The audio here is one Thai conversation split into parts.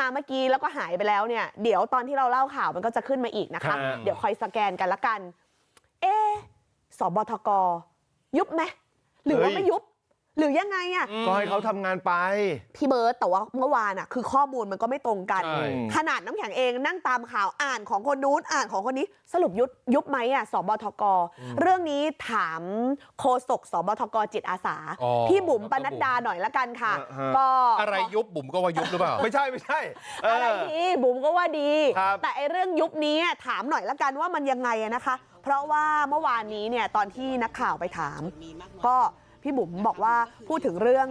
มาเมื่อกี้แล้วก็หายไปแล้วเนี่ยเดี๋ยวตอนที่เราเล่าข่าวมันก็จะขึ้นมาอีกนะครัคะบเดี๋ยวคอยสแกนกันละกันเอะสบทกยุบไหมหรือว่าไม่ยุบ หรือยังไงอะก็ให้เขาทำงานไป พี่เบิร์ตแต่ว่าเมื่อวานอะคือข้อมูลมันก็ไม่ตรงกันใช่ขนาดน้ำแข็งเองนั่งตามข่าวอ่านของคนนู้นอ่านของคนนี้สรุปยุบยุบไหมอะสบทก เรื่องนี้ถามโฆษกสบทกจิตอาสาอ๋อพี่บุ๋มปนัดดาหน่อยละกันค่ะอ่าฮะก็อะไรยุบบุ๋มก็ว่ายุบหรือเปล่า ไม่ใช่ไม่ใช่เอออะไรดีบุ๋มก็ว่าดีครับแต่ไอเรื่องยุบนี้ถามหน่อยละกันว่ามันยังไงอะนะคะ เพราะว่าเมื่อวานนี้เนี่ยตอนที่นักข่าวไปถาม ก็ พี่บุ๋มบอกว่าพูดถึงเรื่อง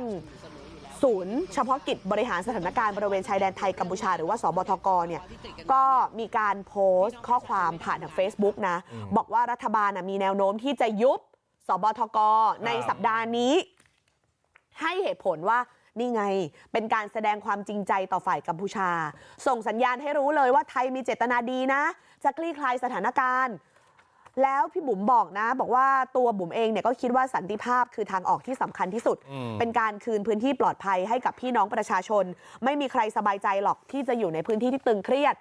ศูนย์เฉพาะกิจบริหารสถานการณ์บริเวณชายแดนไทยกัมพูชาหรือว่าสบทกเนี่ยก็มีการโพสต์ข้อความผ่านทาง Facebook นะบอกว่ารัฐบาลมีแนวโน้มที่จะยุบสบทกในสัปดาห์นี้ ให้เหตุผลว่านี่ไง เป็นการแสดงความจริงใจต่อฝ่ายกัมพูชา ส่งสัญญาณให้รู้เลยว่าไทยมีเจตนาดีนะ จะคลี่คลายสถานการณ์ แล้วพี่บุ๋มบอกนะบอกว่าตัวบุ๋มเองเนี่ยก็คิดว่าสันติภาพคือทางออกที่สำคัญที่สุดอืมเป็นการคืนพื้นที่ปลอดภัยให้กับพี่น้องประชาชน ไม่มีใครสบายใจหรอกที่จะอยู่ในพื้นที่ที่ตึงเครียด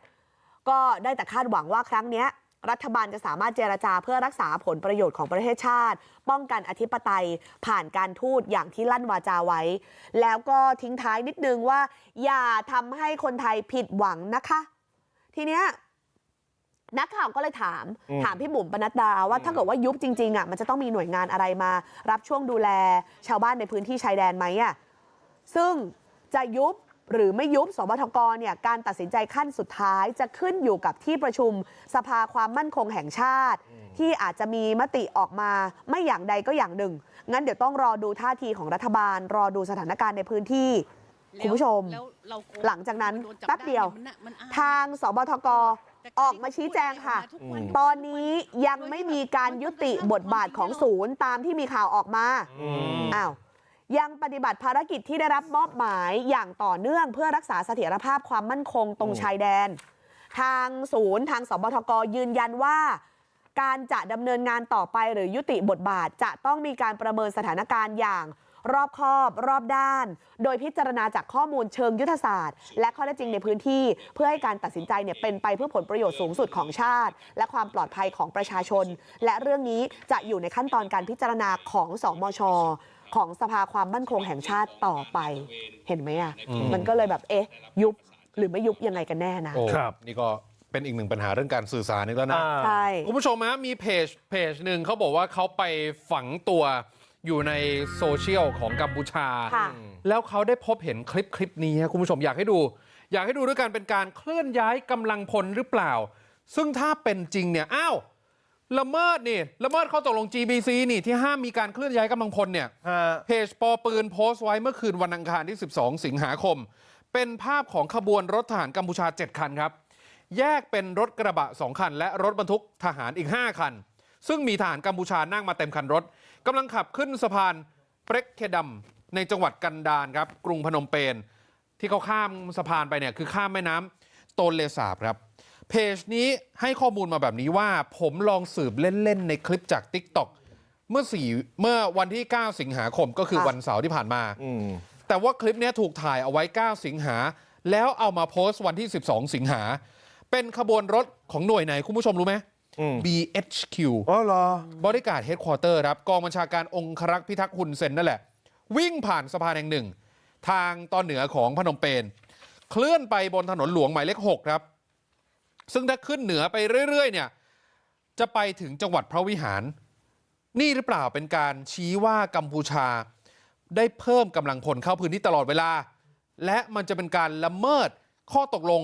ก็ได้แต่คาดหวังว่าครั้งเนี้ยรัฐบาลจะสามารถเจรจาเพื่อรักษาผลประโยชน์ของประเทศชาติ ป้องกันอธิปไตยผ่านการทูตอย่างที่ลั่นวาจาไว้ แล้วก็ทิ้งท้ายนิดนึงว่า อย่าทำให้คนไทยผิดหวังนะคะ ทีเนี้ย นักข่าวก็เลยถามอืมถามพี่บุ๋มปนัดดาว่าถ้าเกิดว่ายุบจริงๆอะมันจะต้องมีหน่วยงานอะไรมารับช่วงดูแลชาวบ้านในพื้นที่ชายแดนไหมอะซึ่งจะยุบหรือไม่ยุบสบทกเนี่ยการตัดสินใจขั้นสุดท้ายจะขึ้นอยู่กับที่ประชุมสภาความมั่นคงแห่งชาติ ที่อาจจะมีมติออกมาไม่อย่างใดก็อย่างหนึ่ง งั้นเดี๋ยวต้องรอดูท่าทีของรัฐบาล รอดูสถานการณ์ในพื้นที่คุณผู้ชมแล้วเราโกหลังจากนั้นโดจัแป๊บเดียวไมันน่ะมันอายทางสบทกแต่ ออกมาชี้แจงค่ะทุกวันตอนนี้ยังไม่มีการยุติบทบาทของศูนย์ตามที่มีข่าวออกมาอืมอ้าวยังปฏิบัติภารกิจที่ได้รับมอบหมายอย่างต่อเนื่องเพื่อรักษาเสถียรภาพความมั่นคงตรงชายแดน ทางศูนย์ทางสบทกยืนยันว่า การจะดำเนินงานต่อไปหรือยุติบทบาทจะต้องมีการประเมินสถานการณ์อย่าง รอบคอบรอบด้าน โดยพิจารณาจากข้อมูลเชิงยุทธศาสตร์ และข้อเท็จจริงในพื้นที่ เพื่อให้การตัดสินใจเนี่ยเป็นไปเพื่อผลประโยชน์สูงสุดของชาติ และความปลอดภัยของประชาชน และเรื่องนี้จะอยู่ในขั้นตอนการพิจารณาของสมชของสภาความมั่นคงแห่งชาติต่อไป เห็นไหมอะมันก็เลยแบบเอ๊ะ ยุบหรือไม่ยุบยังไงกันแน่นะโอ้ครับนี่ก็เป็นอีกหนึ่งปัญหาเรื่องการสื่อสารอีกแล้วนะอ่าใช่คุณผู้ชมฮะมีเพจเพจหนึ่งเขาบอกว่าเขาไปฝังตัว อยู่ในโซเชียลของกัมพูชาค่ะแล้วเขาได้พบเห็นคลิปคลิปนี้ฮะคุณผู้ชมอยากให้ดู อยากให้ดูด้วยกันเป็นการเคลื่อนย้ายกำลังพลหรือเปล่า ซึ่งถ้าเป็นจริงเนี่ยอ้าวละเมิดนี่ละเมิดข้อตกลง GBC นี่ที่ห้ามมีการเคลื่อนย้ายกำลังพลเนี่ยฮะเพจปอปืนโพสต์ไว้เมื่อคืนวันอังคารที่ 12 สิงหาคม เป็นภาพของขบวนรถทหารกัมพูชา 7 คันครับ แยกเป็นรถกระบะ 2 คัน และรถบรรทุกทหารอีก 5 คัน ซึ่งมีทหารกัมพูชานั่งมาเต็มคันรถ กำลังขับขึ้นสะพานเปรกเคดัมในจังหวัดกันดารครับกรุงพนมเปญที่เขาข้ามสะพานไปเนี่ยคือข้ามแม่น้ำโตนเลสาบครับเพจนี้ให้ข้อมูลมาแบบนี้ว่า ผมลองสืบเล่นๆในคลิปจาก TikTok เมื่อสี่เมื่อวันที่ 9 สิงหาคมก็คือค่ะวันเสาร์ที่ผ่านมาอืมแต่ว่าคลิปเนี้ยถูกถ่ายเอาไว้ 9 สิงหา แล้วเอามาโพสต์วันที่ 12 สิงหา เป็นขบวนรถของหน่วยไหนคุณผู้ชมรู้ไหมอืม BHQ อ๋อเหรอบริการเฮดควอเตอร์ครับกองบัญชาการองครักษ์พิทักษ์ฮุนเซนนั่นแหละ วิ่งผ่านสะพานแห่งหนึ่ง ทางตอนเหนือของพนมเปญเคลื่อนไปบนถนนหลวงหมายเลข6ครับ ซึ่งถ้าขึ้นเหนือไปเรื่อย ๆ เนี่ย จะไปถึงจังหวัดพระวิหาร นี่หรือเปล่าเป็นการชี้ว่ากัมพูชา ได้เพิ่มกำลังพลเข้าพื้นที่ตลอดเวลา และมันจะเป็นการละเมิดข้อตกลง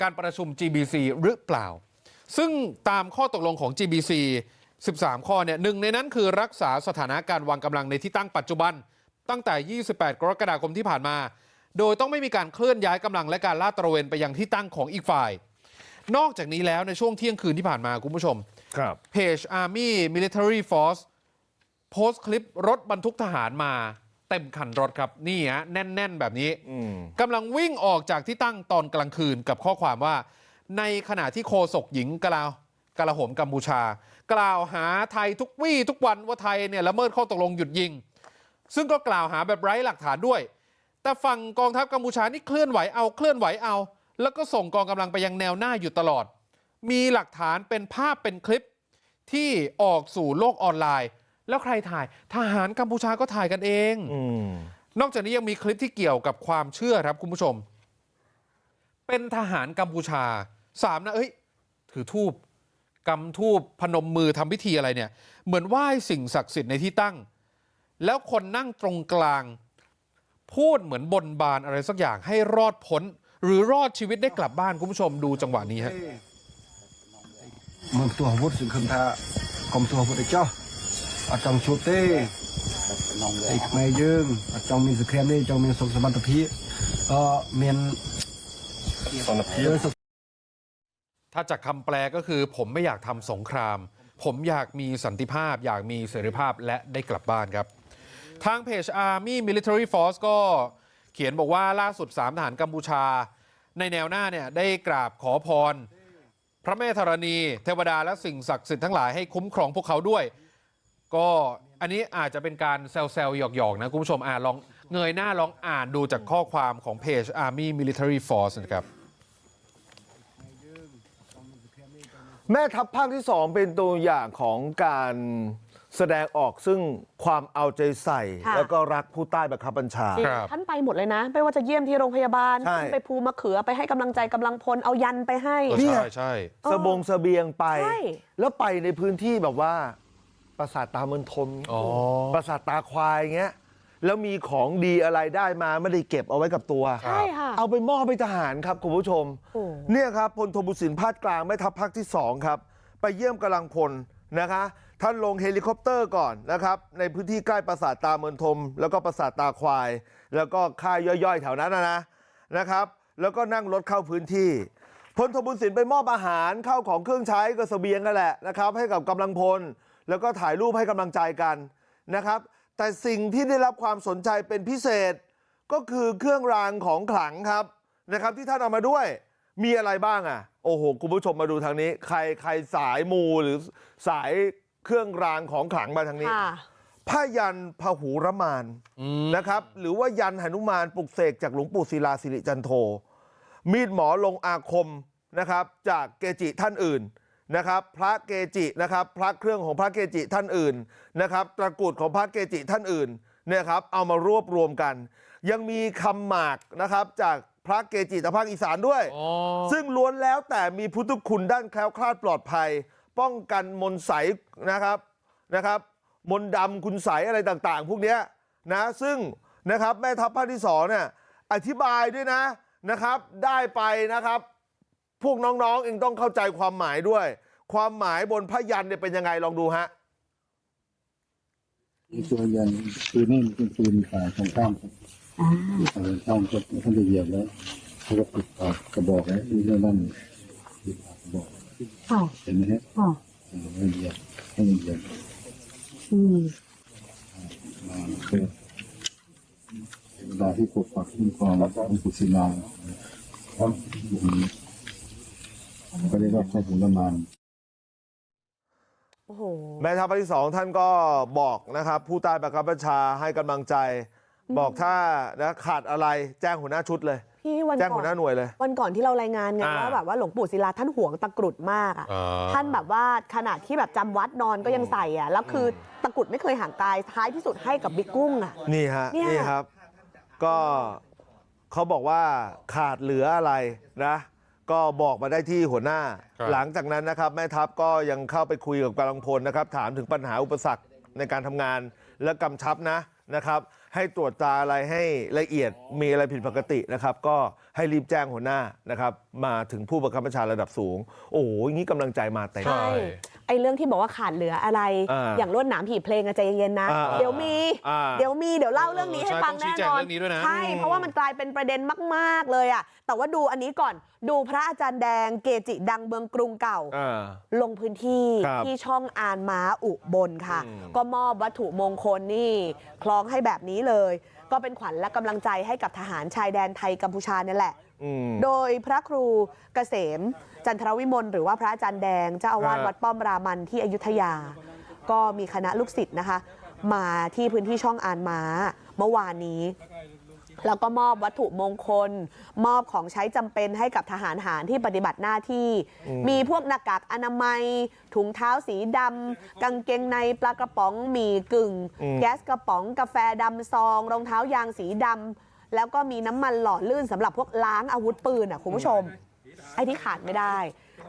การประชุม GBC หรือเปล่า ซึ่งตามข้อตกลงของ GBC 13 ข้อเนี่ยหนึ่งในนั้นคือรักษาสถานะการวางกำลังในที่ตั้งปัจจุบัน ตั้งแต่ 28 กรกฎาคมที่ผ่านมา โดยต้องไม่มีการเคลื่อนย้ายกำลังและการลาดตระเวนไปยังที่ตั้งของอีกฝ่าย นอกจากนี้แล้วในช่วงเที่ยงคืนที่ผ่านมาคุณผู้ชมครับเพจ Army Military Force โพสต์คลิปรถบรรทุกทหารมาเต็มคันรถครับนี่ฮะแน่น ๆ แบบนี้อืมกำลังวิ่งออกจากที่ตั้งตอนกลางคืนกับข้อความว่า ในขณะที่โคศกหญิงกลาวกลาโหมกัมพูชากล่าวหาไทยทุกวี่ทุกวันว่าไทยเนี่ยละเมิดข้อตกลงหยุดยิง ซึ่งก็กล่าวหาแบบไร้หลักฐานด้วย แต่ฝั่งกองทัพกัมพูชานี่เคลื่อนไหวเอาเคลื่อนไหวเอา แล้วก็ส่งกองกำลังไปยังแนวหน้าอยู่ตลอด มีหลักฐานเป็นภาพเป็นคลิปที่ออกสู่โลกออนไลน์ แล้วใครถ่ายทหารกัมพูชาก็ถ่ายกันเองอืมนอกจากนี้ยังมีคลิปที่เกี่ยวกับความเชื่อครับคุณผู้ชม เป็นทหารกัมพูชา สามนะเอ้ยถือทูบกำทูบพนมมือทำพิธีอะไรเนี่ย เหมือนไหว้สิ่งศักดิ์สิทธิ์ในที่ตั้ง แล้วคนนั่งตรงกลาง พูดเหมือนบนบานอะไรสักอย่างให้รอดพ้น หรือรอดชีวิตได้กลับบ้านคุณผู้ชมดูจังหวะนี้ฮะมึงตัวอาวุธสึงคำทากรมตัวอาวุธไอ้เจ้าอาจองชูเต้ไอ้แม่ยืงอาจองมีสแครมนี่จองมีสุขสมบัติพีเออเมียนสอนพีเออ ถ้าจากคำแปลก็คือผมไม่อยากทำสงคราม ผมอยากมีสันติภาพ อยากมีเสรีภาพและได้กลับบ้านครับ ทางเพจ Army Military Force ก็เขียนบอกว่าล่าสุด 3 ทหารกัมพูชา ในแนวหน้าเนี่ยได้กราบขอพร พระแม่ธรณี เทวดาและสิ่งศักดิ์สิทธิ์ทั้งหลายให้คุ้มครองพวกเขาด้วย ก็อันนี้อาจจะเป็นการแซวๆ หยอกๆ นะคุณผู้ชมอ่านลองเงยหน้าลองอ่านดูจากข้อความของเพจ Army Military Force นะครับ แม่ทัพภาคที่สองเป็นตัวอย่างของการแสดงออกซึ่งความเอาใจใส่ค่ะแล้วก็รักผู้ใต้บังคับบัญชาจริงครับท่านไปหมดเลยนะ ไม่ว่าจะเยี่ยมที่โรงพยาบาลใช่ขึ้นไปภูมะเขือไปให้กำลังใจกำลังพลเอายันไปให้เออเนี่ยใช่ใช่เออสบงเสบียงไปใช่แล้วไปในพื้นที่แบบว่า ปราสาทตาเมืองทมอ๋อปราสาทตาควายเงี้ย แล้วมีของดีอะไรได้มาไม่ได้เก็บเอาไว้กับตัวใช่ค่ะเอาไปมอบไปทหารครับคุณผู้ชมโอ้เนี่ยครับพลโทบุญสินพาดกลางแม่ทัพภาคที่สองครับไปเยี่ยมกำลังพลนะคะท่านลงเฮลิคอปเตอร์ก่อนนะครับในพื้นที่ใกล้ปราสาทตาเมืองทม แล้วก็ปราสาทตาควาย แล้วก็ค่ายย่อยๆ แถวนั้นนะนะนะครับ แล้วก็นั่งรถเข้าพื้นที่พลโทบุญสินไปมอบอาหารเข้าของเครื่องใช้ก็เสบียงกันแหละนะครับให้กับกำลังพล แล้วก็ถ่ายรูปให้กำลังใจกันนะครับ แต่สิ่งที่ได้รับความสนใจเป็นพิเศษก็คือเครื่องรางของขลังครับนะครับที่ท่านเอามาด้วยมีอะไรบ้างอะโอ้โหคุณผู้ชมมาดูทางนี้ใครใครสายมูหรือสายเครื่องรางของขลังมาทางนี้ค่ะผ้ายันพหูรมานอืมนะครับหรือว่ายันหนุมานปลุกเสกจากหลวงปู่ศิลาสิริจันโทมีดหมอลงอาคมนะครับจากเกจิท่านอื่น นะครับพระเกจินะครับพระเครื่องของพระเกจิท่านอื่นนะครับตะกรุดของพระเกจิท่านอื่นเนี่ยครับเอามารวบรวมกัน ยังมีคำหมากนะครับจากพระเกจิทางภาคอีสานด้วยอ๋อซึ่งล้วนแล้วแต่มีพุทธคุณด้านแคล้วคลาดปลอดภัย ป้องกันมนต์ใสนะครับนะครับ มนต์ดำคุณใสอะไรต่างๆ พวกเนี้ยนะซึ่งนะครับแม่ทัพภาคที่สองเนี่ยอธิบายด้วยนะนะครับ ได้ไปนะครับ พวกน้องๆเองต้องเข้าใจความหมายด้วย ความหมายบนพยันเนี่ยเป็นยังไงลองดูฮะมีตัวยันปืนนี่มันเป็นปืนฝ่ายตรงข้ามครับฝ่ายตรงข้ามก็ท่านจะเหยียบแล้วเขาก็ปิดปากกระบอกแล้วมีเรื่องนั้นปิดปากกระบอกค่ะเห็นไหมฮะค่ะเออให้เหยียบให้มันเหยียบอืมมาเพื่อเวลาที่ปกปักคุ้มครองแล้วก็องค์ปุศิลาครับก็เรียกว่าข้อมูลละมาน โอ้โหแม่ทัพภาคที่สองท่านก็บอกนะครับ ผู้ใต้บังคับบัญชาให้กำลังใจ บอกถ้านะขาดอะไรแจ้งหัวหน้าชุดเลยพี่วันแจ้งก่อหัวหน้านหน่วยเลย วันก่อนที่เรารายงานไงอ่าว่าแบบว่าหลวงปู่ศิลาท่านห่วงตะกรุดมากอะอ่าท่านแบบว่าขนาดที่แบบจำวัดนอนก็ยังใส่อะแล้วคือตะกรุดไม่เคยห่างกายท้ายที่สุดให้กับบิ๊กกุ้งอะนี่ฮะเนี่ยนี่ครับ ก็เขาบอกว่าขาดเหลืออะไรนะ ก็บอกมาได้ที่หัวหน้า ครับ หลังจากนั้นนะครับแม่ทัพก็ยังเข้าไปคุยกับกำลังพลนะครับ ถามถึงปัญหาอุปสรรคในการทำงาน และกำชับนะนะครับ ให้ตรวจตราอะไรให้ละเอียดมีอะไรผิดปกตินะครับ ก็ให้รีบแจ้งหัวหน้านะครับ มาถึงผู้บังคับบัญชาระดับสูง โอ้โหอย่างนี้กำลังใจมาเต็ม ใช่ใช่ไอ้เรื่องที่บอกว่าขาดเหลืออะไรอ่าอย่างลวดหนามผีเพลงอะใจเย็นๆนะอ่าเดี๋ยวมีอ่าเดี๋ยวมีเดี๋ยวเล่าเรื่องนี้เออให้ใช่ฟังต้องชี้แน่แจงนอนเรื่องนี้ด้วยนะใช่เพราะว่ามันกลายเป็นประเด็นมากๆเลยอะแต่ว่าดูอันนี้ก่อนดูพระอาจารย์แดงเกจิดังเมืองกรุงเก่าอ่าลงพื้นที่ครับที่ช่องอานม้าอุบลค่ะอืมก็มอบวัตถุมงคลนี่คล้องให้แบบนี้เลย ก็เป็นขวัญและกำลังใจให้กับทหารชายแดนไทยกัมพูชาเนี่ยแหละอืม โดยพระครูเกษมจันทรวิมลหรือว่าพระอาจารย์แดงเจ้าอาวาสครับวัดป้อมรามันที่อยุธยา ก็มีคณะลูกศิษย์นะคะมาที่พื้นที่ช่องอานม้าเมื่อวานนี้ แล้วก็มอบวัตถุมงคล มอบของใช้จำเป็นให้กับทหารหารที่ปฏิบัติหน้าที่ มีพวกหน้ากากอนามัย ถุงเท้าสีดำกางเกงในปลากระป๋องหมี่กึ่งอืมแก๊สกระป๋องกาแฟดำซอง รองเท้ายางสีดำ แล้วก็มีน้ำมันหล่อลื่นสำหรับพวกล้างอาวุธปืนอะคุณผู้ชมไอ้ที่ขาดไม่ได้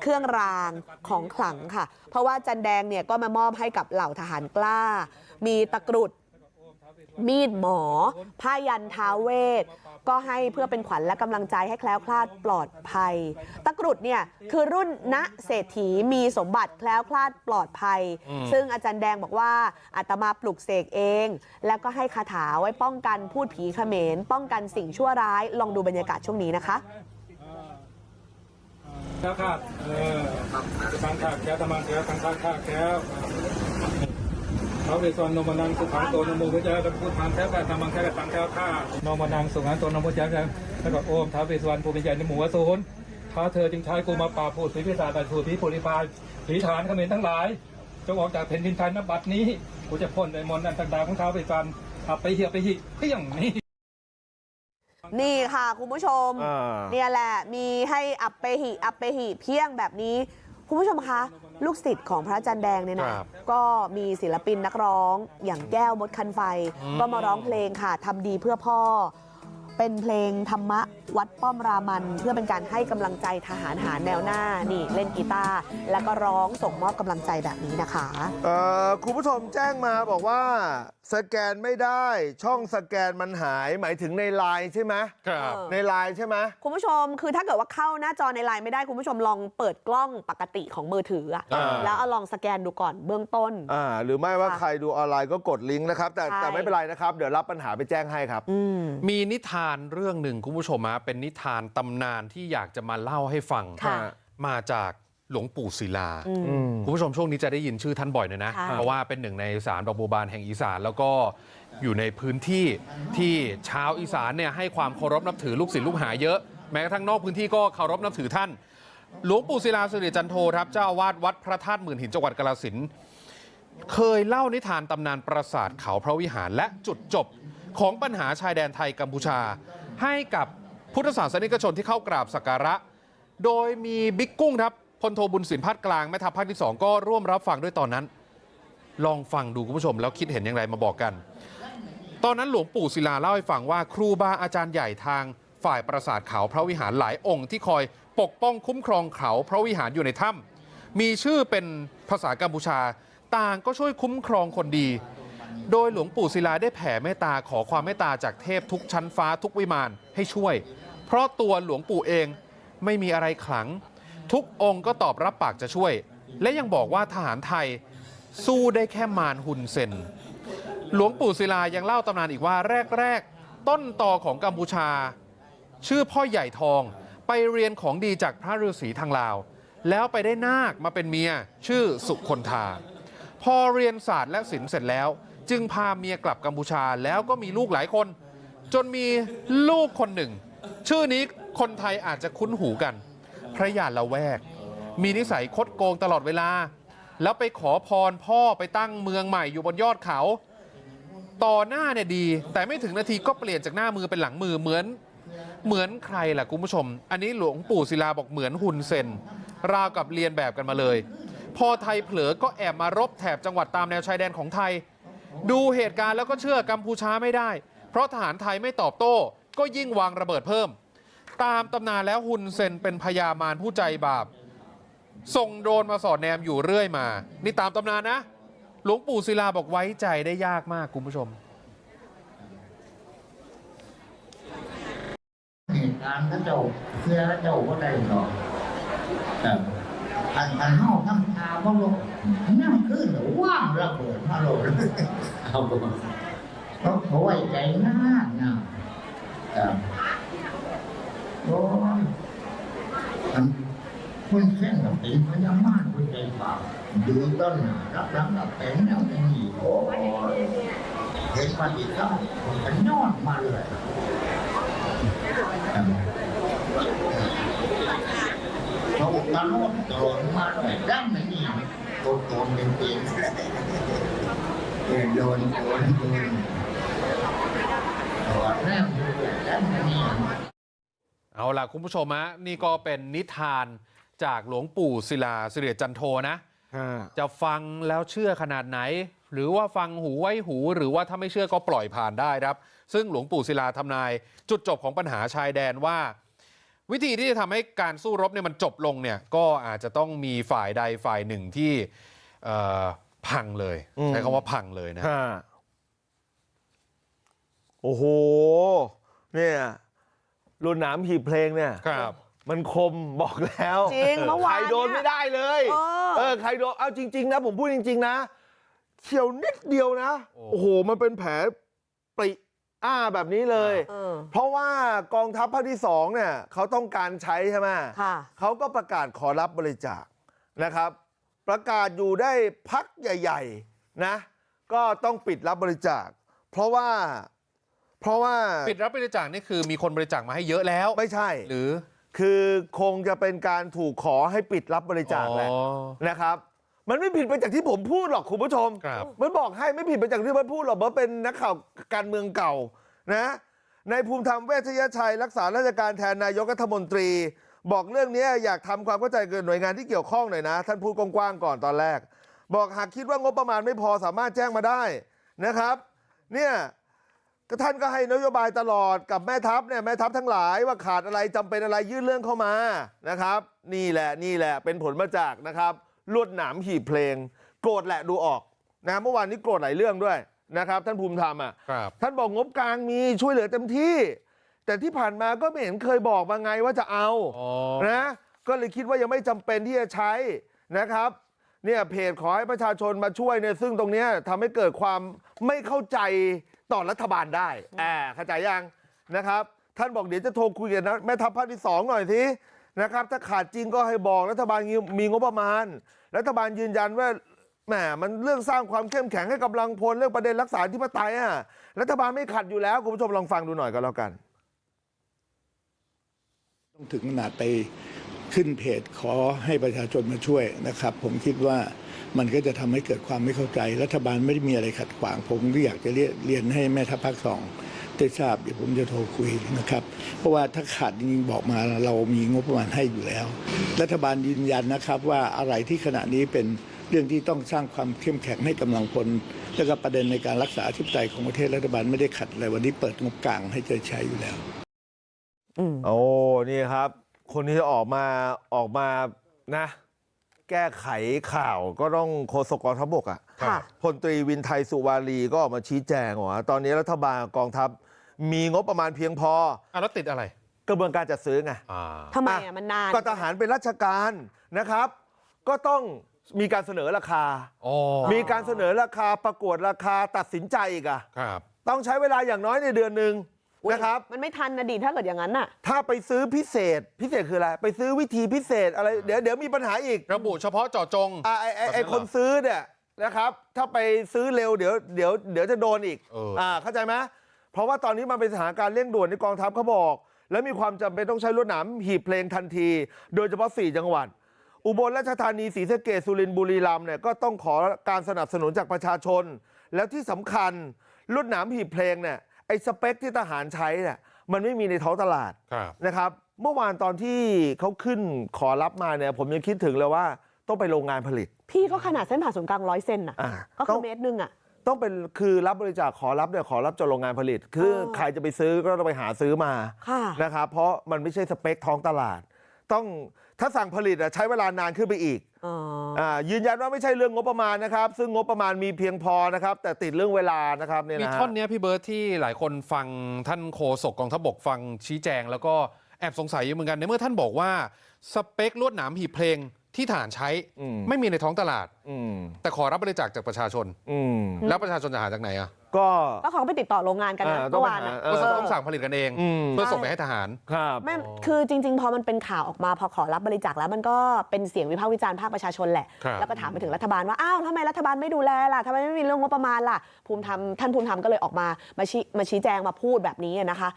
เครื่องรางของขลังค่ะ เพราะว่าจันแดงเนี่ยก็มามอบให้กับเหล่าทหารกล้า มีตะกรุด มีดหมอผ้ายันท้าวเวทก็ให้เพื่อเป็นขวัญและกำลังใจให้แคล้วคลาดปลอดภัยตะกรุดเนี่ยคือรุ่นณเศรษฐีมีสมบัติแคล้วคลาดปลอดภัย ซึ่งอาจารย์แดงบอกว่าอาตมาปลุกเสกเอง แล้วก็ให้คาถาไว้ป้องกันพูดผีเขมร ป้องกันสิ่งชั่วร้ายลองดูบรรยากาศช่วงนี้นะคะแล้วค่ะเออทางข้าแก้วตะมังแก้วทางข้างข้าแก้ว เขาเวสวรนมนังสุขังโตนโมพุทธะกับพุทธังแก้วตะมังแก้วตังแก้วข้านมนังสุขังโตนโมพุทธะแล้วก็โอมท้าเวสวรรณภูมิใหญ่ในหมู่วสูนท้าเธอจึงใช้กูมาปราบพูดผีพิศาจแต่ถูผีปุริพายผีฐานเขมรทั้งหลายจงออกจากแผ่นดินไทยนบัดนี้กูจะพ่นในมนต์อันต่างๆของท้าเวสวรรณอับไปเหี่ยไปหิเพียงนี้นี่ค่ะคุณผู้ชมเนี่ยแหละมีให้อัปเปหิอัปเปหิเพียงแบบนี้ คุณผู้ชมคะ ลูกศิษย์ของพระจันแดงเนี่ยนะครับ ก็มีศิลปินนักร้องอย่างแก้วมดคันไฟ ก็มาร้องเพลงค่ะทำดีเพื่อพ่อ เป็นเพลงธรรมะวัดป้อมรามัน เพื่อเป็นการให้กำลังใจทหารหารแนวหน้านี่เล่นกีตาร์แล้วก็ร้องส่งมอบกำลังใจแบบนี้นะคะ เอ่อคุณผู้ชมแจ้งมาบอกว่าสแกนไม่ได้ช่องสแกนมันหายหมายถึงในไลน์ใช่ไหมครับเออในไลน์ใช่ไหมคุณผู้ชมคือถ้าเกิดว่าเข้าหน้าจอในไลน์ไม่ได้คุณผู้ชมลองเปิดกล้องปกติของมือถืออะอ่าแล้วเอาลองสแกนดูก่อนเบื้องต้นอ่าหรือไม่ว่าค่ะใครดูออนไลน์ก็กดลิงก์นะครับ แต่ใช่แต่ไม่เป็นไรนะครับ เดี๋ยวรับปัญหาไปแจ้งให้ครับอืมมีนิทานเรื่องหนึ่งคุณผู้ชมฮะเป็นนิทานตำนานที่อยากจะมาเล่าให้ฟังค่ะมาจาก หลวงปู่ศิลาอืมอืมคุณผู้ชมช่วงนี้จะได้ยินชื่อท่านบ่อยหน่อยนะค่ะเพราะว่าเป็นหนึ่งในสารดอกบัวบานแห่งอีสาน แล้วก็อยู่ในพื้นที่ที่ชาวอีสานเนี่ยให้ความเคารพนับถือลูกศิษย์ลูกหาเยอะ แม้กระทั่งนอกพื้นที่ก็เคารพนับถือท่าน หลวงปู่ศิลาสิริจันโทครับเจ้าอาวาสวัดพระธาตุหมื่นหินจังหวัดกาฬสินธุ์เคยเล่านิทานตำนานปราสาทเขาพระวิหารและจุดจบของปัญหาชายแดนไทยกัมพูชา ให้กับพุทธศาสนิกชนที่เข้ากราบสักการะ โดยมีบิ๊กกุ้งครับพล โทบุญสินภาคกลางแม่ทัพภาคที่ 2 ก็ร่วมรับฟังด้วยตอนนั้น ลองฟังดูคุณผู้ชมแล้วคิดเห็นอย่างไรมาบอกกัน ตอนนั้นหลวงปู่ศิลาเล่าให้ฟังว่าครูบาอาจารย์ใหญ่ทางฝ่ายปราสาทเขาพระวิหารหลายองค์ที่คอยปกป้องคุ้มครองเขาพระวิหารอยู่ในถ้ำมีชื่อเป็นภาษากัมพูชา ต่างก็ช่วยคุ้มครองคนดี โดยหลวงปู่ศิลาได้แผ่เมตตาขอความเมตตาจากเทพทุกชั้นฟ้าทุกวิมานให้ช่วย เพราะตัวหลวงปู่เองไม่มีอะไรขลัง ทุกองค์ก็ตอบรับปากจะช่วย และยังบอกว่าทหารไทยสู้ได้แค่มารฮุนเซนหลวงปู่ศิลายังเล่าตำนานอีกว่าแรก ๆ ต้นต่อของกัมพูชา ชื่อพ่อใหญ่ทองไปเรียนของดีจากพระฤาษีทางลาว แล้วไปได้นาคมาเป็นเมียชื่อสุคนธาพอเรียนศาสตร์และศิลป์เสร็จแล้ว จึงพาเมียกลับกัมพูชาแล้วก็มีลูกหลายคน จนมีลูกคนหนึ่ง ชื่อนี้คนไทยอาจจะคุ้นหูกัน พระยาละแวก มีนิสัยคดโกงตลอดเวลา แล้วไปขอพรพ่อไปตั้งเมืองใหม่อยู่บนยอดเขา ต่อหน้าเนี่ยดี แต่ไม่ถึงนาทีก็เปลี่ยนจากหน้ามือเป็นหลังมือเหมือนเหมือนใครล่ะคุณผู้ชม อันนี้หลวงปู่ศิลาบอกเหมือนหุ่นเซนราวกับเรียนแบบกันมาเลย พอไทยเผลอก็แอบมารบแถบจังหวัดตามแนวชายแดนของไทย ดูเหตุการณ์แล้วก็เชื่อกัมพูชาไม่ได้ เพราะทหารไทยไม่ตอบโต้ ก็ยิ่งวางระเบิดเพิ่ม ตามตำนานแล้วหุ่นเซนเป็นพญามารผู้ใจบาปส่งโดรนมาสอดแนมอยู่เรื่อยมา นี่ตามตำนานนะ หลวงปู่ศิลาบอกไว้ใจได้ยากมากคุณผู้ชมเหตุการณ์ก็เจ้าเสื้อเจ้าก็ได้หรอกครับอันอันเฮาทำทาว่าลงนั่งขึ้นหรือว่างระเบิดมาโหลดเอาเพราะเขาไว้ใจมากนะครับ โอ้ยอันคุณเส้นกับเป็นพญามารคุณใจบาปดูต้นรับหลังกับเป็นแล้วจะหนีโอ้ยเห็นมาอีกแล้วมันก็นอนมาเลยเขาตลอดตลอดมาเลยดั้งไม่มีโดนโดนเป็นเตียงเออโดนโดนโดนเออดแนมอยู่แล้วมันนี่ เอาล่ะคุณผู้ชมฮะนี่ก็เป็นนิทานจากหลวงปู่ศิลาสิริจันโทนะจะฟังแล้วเชื่อขนาดไหน หรือว่าฟังหูไว้หู หรือว่าถ้าไม่เชื่อก็ปล่อยผ่านได้ครับ ซึ่งหลวงปู่ศิลาทำนาย จุดจบของปัญหาชายแดนว่า วิธีที่จะทำให้การสู้รบเนี่ยมันจบลงเนี่ยก็อาจจะต้องมีฝ่ายใดฝ่ายหนึ่งที่เอ่อพังเลยอืมใช้คำว่าพังเลยนะฮะโอ้โหเนี่ย รุ่นหนามหีบเพลงเนี่ยครับมันคมบอกแล้วจริงเมื่อวานใครโดนเนี่ยไม่ได้เลยเออเออใครโดนเอาจริง ๆ นะ ผมพูดจริง ๆ นะเฉียวนิดเดียวนะ โอ้โอ้โหมันเป็นแผลปริอ้าแบบนี้เลยเออเพราะว่ากองทัพภาคที่สองเนี่ยเขาต้องการใช้ใช่ไหมค่ะเขาก็ประกาศขอรับบริจาคนะครับ ประกาศอยู่ได้พักใหญ่ ๆ นะ ก็ต้องปิดรับบริจาค เพราะว่า เพราะว่าปิดรับบริจาคนี่คือมีคนบริจาคมาให้เยอะแล้วไม่ใช่หรือคือคงจะเป็นการถูกขอให้ปิดรับบริจาคแหละอ๋อนะครับ มันไม่ผิดไปจากที่ผมพูดหรอกคุณผู้ชมครับมันบอกให้ไม่ผิดไปจากที่มันพูดหรอกเพราะเป็นนักข่าวการเมืองเก่านะในภูมิธรรมเวชยชัย รักษาราชการแทนนายกรัฐมนตรี บอกเรื่องนี้อยากทำความเข้าใจกับหน่วยงานที่เกี่ยวข้องหน่อยนะ ท่านพูดกว้างๆก่อนตอนแรก บอกหากคิดว่างบประมาณไม่พอสามารถแจ้งมาได้นะครับ เนี่ยก็ ท่านก็ให้นโยบายตลอดกับแม่ทัพเนี่ยแม่ทัพทั้งหลายว่าขาดอะไรจำเป็นอะไรยื่นเรื่องเข้ามานะครับ นี่แหละนี่แหละเป็นผลมาจากนะครับลวดหนามหีบเพลง โกรธแหละดูออกนะเมื่อวานนี้โกรธหลายเรื่องด้วยนะครับ ท่านภูมิธรรมอะครับท่านบอกงบกลางมีช่วยเหลือเต็มที่ แต่ที่ผ่านมาก็ไม่เห็นเคยบอกมาไงว่าจะเอาอ๋อนะก็เลยคิดว่ายังไม่จำเป็นที่จะใช้นะครับเนี่ยเพจขอให้ประชาชนมาช่วยเนี่ยซึ่งตรงเนี้ยทำให้เกิดความไม่เข้าใจ ต่อรัฐบาลได้แอบเข้าใจยังนะครับท่านบอกเดี๋ยวจะโทรคุยกับนะแม่ทัพภาคที่สองหน่อยทีนะครับถ้าขาดจริงก็ให้บอกรัฐบาลมีมีงบประมาณ รัฐบาลยืนยันว่าแหมมันเรื่องสร้างความเข้มแข็งให้กำลังพลเรื่องประเด็นรักษาธิปไตยอะรัฐบาลไม่ขัดอยู่แล้วคุณผู้ชมลองฟังดูหน่อยก็แล้วกัน ต้องถึงขนาดไปขึ้นเพจขอให้ประชาชนมาช่วยนะครับ ผมคิดว่า มันก็จะทำให้เกิดความไม่เข้าใจ รัฐบาลไม่ได้มีอะไรขัดขวาง ผมก็อยากจะเรียนเรียนให้แม่ทัพภาคสองได้ทราบเดี๋ยวผมจะโทรคุยนะครับ เพราะว่าถ้าขาดจริงๆบอกมาเรามีงบประมาณให้อยู่แล้ว รัฐบาลยืนยันนะครับว่าอะไรที่ขณะนี้เป็นเรื่องที่ต้องสร้างความเข้มแข็งให้กำลังพล และก็ประเด็นในการรักษาอธิปไตยของประเทศรัฐบาลไม่ได้ขัดอะไรวันนี้เปิดงบกลางให้จะใช้อยู่แล้วอืมโอ้นี่ครับ คนที่ออกมาออกมานะ แก้ไขข่าวก็ต้องโฆษกกองทัพบกอะค่ะพลตรีวินไทยสุวารีก็ออกมาชี้แจงว่าตอนนี้รัฐบาลกองทัพมีงบประมาณเพียงพออะแล้วติดอะไร กระบวนการจัดซื้อไงอ่าทำไมอะอะมันนานก็ทหารเป็นราชการนะครับ ก็ต้องมีการเสนอราคาอ๋อมีการเสนอราคาประกวดราคาตัดสินใจอีกอะครับต้องใช้เวลาอย่างน้อยในเดือนหนึ่งอุ๊ย นะครับมันไม่ทันนะดิถ้าเกิดอย่างนั้นน่ะถ้าไปซื้อพิเศษพิเศษคืออะไรไปซื้อวิธีพิเศษอะไรเดี๋ยวเดี๋ยวมีปัญหาอีกระบุเฉพาะเจาะจงอ่าไอไอไอแบบนั้นเหรอคนซื้อเนี่ยนะครับ ถ้าไปซื้อเร็วเดี๋ยวเดี๋ยวเดี๋ยวจะโดนอีกเอออ่อ่าเข้าใจไหมเพราะว่าตอนนี้มันเป็นสถานการณ์เร่งด่วนในกองทัพเขาบอก และมีความจำเป็นต้องใช้รถหนามหีบเพลงทันที โดยเฉพาะ 4 จังหวัด อุบลราชธานีศรีสะเกษสุรินทร์บุรีรัมย์เนี่ยก็ต้องขอการสนับสนุนจากประชาชน แล้วที่สำคัญรถหนามหีบเพลงเนี่ย ไอ้สเปคที่ทหารใช้เนี่ยมันไม่มีในท้องตลาดครับนะครับเมื่อวานตอนที่เขาขึ้นขอรับมาเนี่ยผมยังคิดถึงเลยว่าต้องไปโรงงานผลิต พี่ก็ขนาดเส้นผ่าศูนย์กลางร้อยเซนน่ะอ่าก็ต้คือองเมตรหนึงอะต้องเป็นคือรับบริจาคขอรับเนี่ยขอรับจากโรงงานผลิต คือเออใครจะไปซื้อก็ต้องไปหาซื้อมาค่ะนะครับเพราะมันไม่ใช่สเปคท้องตลาด ต้องถ้าสั่งผลิตอะใช้เวลานานขึ้นไปอีกอ๋ออ่า ยืนยันว่าไม่ใช่เรื่องงบประมาณนะครับซึ่งงบประมาณมีเพียงพอนะครับแต่ติดเรื่องเวลานะครับเนี่ยมีนะฮะท่อนเนี้ยพี่เบิร์ตที่หลายคนฟังท่านโฆษกกองทัพบกฟังชี้แจง แล้วก็แอบสงสัยอยู่เหมือนกันในเมื่อท่านบอกว่าสเปคลวดหนามหีบเพลงที่ฐานใช้อืมไม่มีในท้องตลาดอืมแต่ขอรับบริจาคจากประชาชนอืมแล้วประชาชนจะหาจากไหนอะ ก็ก็เขาไปติดต่อโรงงานกันนะอ่าต้อเมื่งอไปวานหาอะเอก็อต้องสั่งผลิตกันเองอืมเพื่อส่งไปให้ทหารครับแม่คือจริง ๆ พอมันเป็นข่าวออกมาพอขอรับบริจาคแล้วมันก็เป็นเสียงวิพากษ์วิจารณ์ภาคประชาชนแหละครับแล้วก็ถามไปถึงรัฐบาลว่าอ้าวทำไมรัฐบาลไม่ดูแลล่ะทำไมไม่มีเรื่องงบประมาณล่ะภูมิธรรมท่านภูมิธรรมก็เลยออกมามาชี้มาชี้แจงมาพูดแบบนี้นะคะ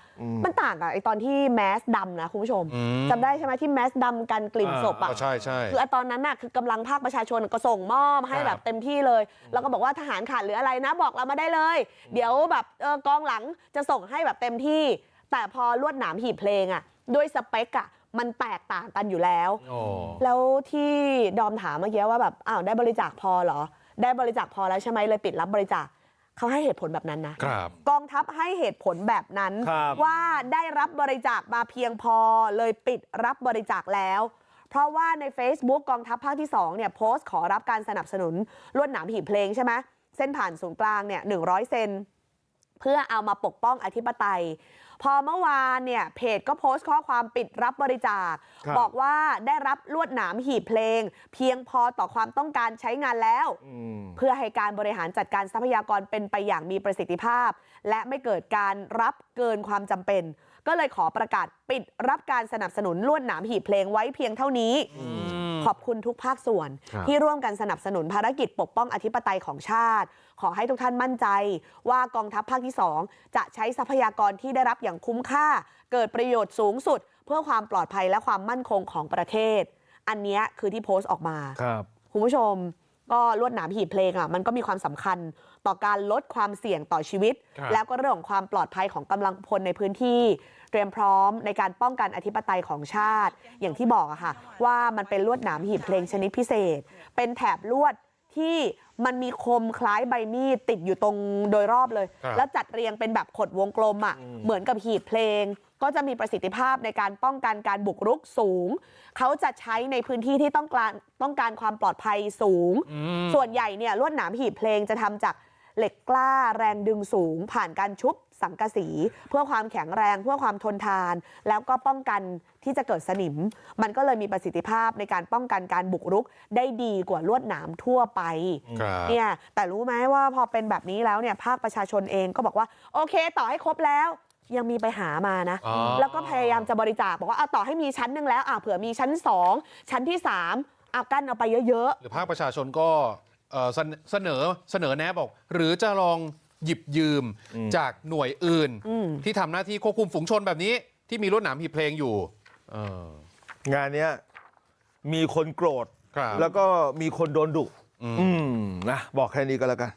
มันต่างกับไอ้ตอนที่แมสดำนะคุณผู้ชมอืมจำได้ใช่ไหมที่แมสดำกันกลิ่นศพอะก็ใช่ใช่คือไอ้ตอนนั้นน่ะคือกำลังภาคประชาชนก็ส่งมอบให้ครับแบบเต็มที่เลย แล้วก็บอกว่าทหารขาดหรืออะไรนะบอกเรามาได้เลยเดี๋ยวแบบเออกองหลังจะส่งให้แบบเต็มที่แต่พอลวดหนามหีบเพลงอะด้วยสเปคอะมันแตกต่างกันอยู่แล้วโอ้แล้วที่ดอมถามเมื่อกี้ว่าแบบอ้าวได้บริจาคพอเหรอได้บริจาคพอแล้วใช่ไหมเลยปิดรับบริจาคเขาให้เหตุผลแบบนั้นนะครับกองทัพให้เหตุผลแบบนั้นครับว่าได้รับบริจาคมาเพียงพอเลยปิดรับบริจาคแล้ว เพราะว่าใน Facebook กองทัพภาคที่2เนี่ยโพสต์ขอรับการสนับสนุนลวดหนามหีบเพลงใช่ไหม เส้นผ่านศูนย์กลางเนี่ย100เซนเพื่อเอามาปกป้องอธิปไตย พอเมื่อวานเนี่ยเพจก็โพสต์ข้อความปิดรับบริจาคครับบอกว่าได้รับลวดหนามหีบเพลง เพียงพอต่อความต้องการใช้งานแล้วอืมเพื่อให้การบริหารจัดการทรัพยากรเป็นไปอย่างมีประสิทธิภาพ และไม่เกิดการรับเกินความจำเป็น ก็เลยขอประกาศปิดรับการสนับสนุนลวดหนามหีบเพลงไว้เพียงเท่านี้ขอบคุณทุกภาคส่วนครับที่ร่วมกันสนับสนุนภารกิจปกป้องอธิปไตยของชาติ ขอให้ทุกท่านมั่นใจ ว่ากองทัพภาคที่ 2 จะใช้ทรัพยากรที่ได้รับอย่างคุ้มค่า เกิดประโยชน์สูงสุด เพื่อความปลอดภัยและความมั่นคงของประเทศ อันเนี้ยคือที่โพสต์ออกมาครับคุณผู้ชมก็ลวดหนามหีบเพลงอะมันก็มีความสำคัญต่อการลดความเสี่ยงต่อชีวิตครับแล้วก็เรื่องของความปลอดภัยของกำลังพลในพื้นที่เตรียม พร้อมในการป้องกันอธิปไตยของชาติอย่างที่บอกอะค่ะว่ามันเป็นลวดหนามหีบเพลงชนิดพิเศษ เป็นแถบลวดที่มันมีคมคล้ายใบมีดติดอยู่ตรงโดยรอบเลยครับแล้วจัดเรียงเป็นแบบขดวงกลมอะเหมือนกับหีบเพลง ก็จะมีประสิทธิภาพในการป้องกันการบุกรุกสูง เขาจะใช้ในพื้นที่ที่ต้องการต้องการความปลอดภัยสูงอืมส่วนใหญ่เนี่ยลวดหนามหีบเพลงจะทำจากเหล็กกล้าแรงดึงสูง ผ่านการชุบ สังกะสีเพื่อความแข็งแรงเพื่อความทนทาน แล้วก็ป้องกันที่จะเกิดสนิม มันก็เลยมีประสิทธิภาพในการป้องกันการบุกรุกได้ดีกว่าลวดหนามทั่วไปครับเนี่ยแต่รู้ไหมว่าพอเป็นแบบนี้แล้วเนี่ยภาคประชาชนเองก็บอกว่าโอเค ต่อให้ครบแล้วยังมีไปหามานะอ๋อแล้วก็พยายามจะบริจาคบอกว่าเอาต่อให้มีชั้นหนึ่งแล้วอะเผื่อมีชั้นสองชั้นที่สามเอากั้นเอาไปเยอะหรือภาคประชาชนก็เอ่อเสนเสนอเสนอแนะบอก หรือจะลอง หยิบยืมจากหน่วยอื่นอืมที่ทำหน้าที่ควบคุมฝูงชนแบบนี้ ที่มีรถหนามหีบเพลงอยู่เอองานเนี้ยมีคนโกรธครับแล้วก็มีคนโดนดุอืมอืมนะบอกแค่นี้ก็แล้วกัน